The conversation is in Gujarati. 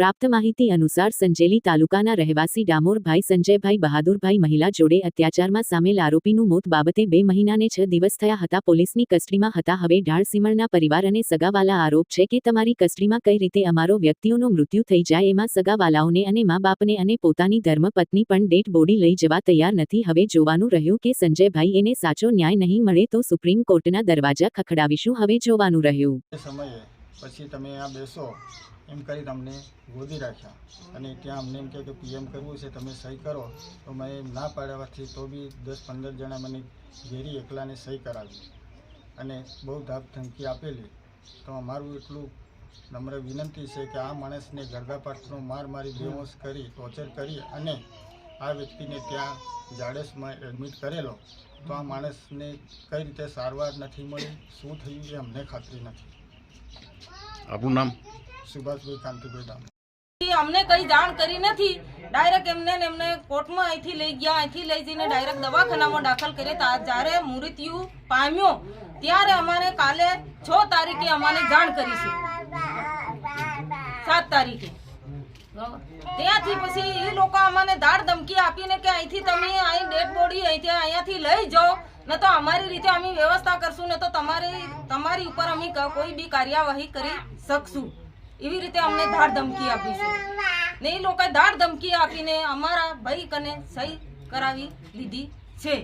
પ્રાપ્ત માહિતી અનુસાર સંજેલી તાલુકાના રહેવાસી ડામોરભાઈ, સંજયભાઈ બહાદુરભાઈ મહિલા જોડે અત્યાચારમાં સામેલ આરોપીનું મોત બાબતે બે મહિનાને છ દિવસ થયા હતા. પોલીસની કસ્ટડીમાં હતા. હવે ઢાળસીમણના પરિવાર અને સગાવાલા આરોપ છે કે તમારી કસ્ટડીમાં કઈ રીતે અમારો વ્યક્તિઓનું મૃત્યુ થઈ જાય એમાં સગાવાલાઓને અને મા બાપને અને પોતાની ધર્મપત્ની પણ ડેડ બોડી લઈ જવા તૈયાર નથી. હવે જોવાનું રહ્યું કે સંજયભાઈ એને સાચો ન્યાય નહીં મળે તો સુપ્રીમ કોર્ટના દરવાજા ખખડાવીશું. હવે જોવાનું રહ્યું. પછી તમે આ બેસો. એમ કરી તમને ગોદી રાખ્યા. અને ત્યાં અમને એમ કહે કે પીએમ કરવું છે, તમે સહી કરો. તો મેં એમ ના પાડવાથી તો બી દસ પંદર જણા મને ઘેરી એકલાને સહી કરાવી. અને બહુ ધાક ધમકી આપેલી. તો અમારું એટલું નમ્ર વિનંતી છે કે આ માણસને ગરદાપાટનો માર મારી બેહોશ કરી ટોર્ચર કરી અને આ વ્યક્તિને ત્યાં જાડેશમાં એડમિટ કરેલો. તો આ માણસને કઈ રીતે સારવાર નથી મળી, શું થયું એ અમને ખાતરી નથી. આપનું નામ? સુભાષભાઈ કાંતિભાઈ નામ અમને કઈ જાણ કરી નથી. ડાયરેક્ટ એમને એમને કોર્ટમાં અહીંથી લઈ ગયા. અહીંથી લઈ જઈને ડાયરેક્ટ દવાખાનામાં દાખલ કર્યા તા જ્યારે મૃત્યુ પામ્યો ત્યારે અમારે કાલે છ તારીખે અમારે જાણ કરી છે. સાત તારીખે. ત્યાંથી પછી એ લોકો અમને દાડ ધમકી આપીને કે અહીંથી તમે અહીં ડેડ બોડી અહીંથી અહીંયાથી લઈ જાઓ. ન તો અમારી રીતે અમે વ્યવસ્થા કરશું, ને તો તમારી તમારી ઉપર અમે કોઈ બી કાર્યવાહી કરી શકશું. એવી રીતે અમને ધાડ ધમકી આપીશું. ને એ લોકોએ ધાડ ધમકી આપીને અમારા ભાઈ કને સહી કરાવી લીધી છે.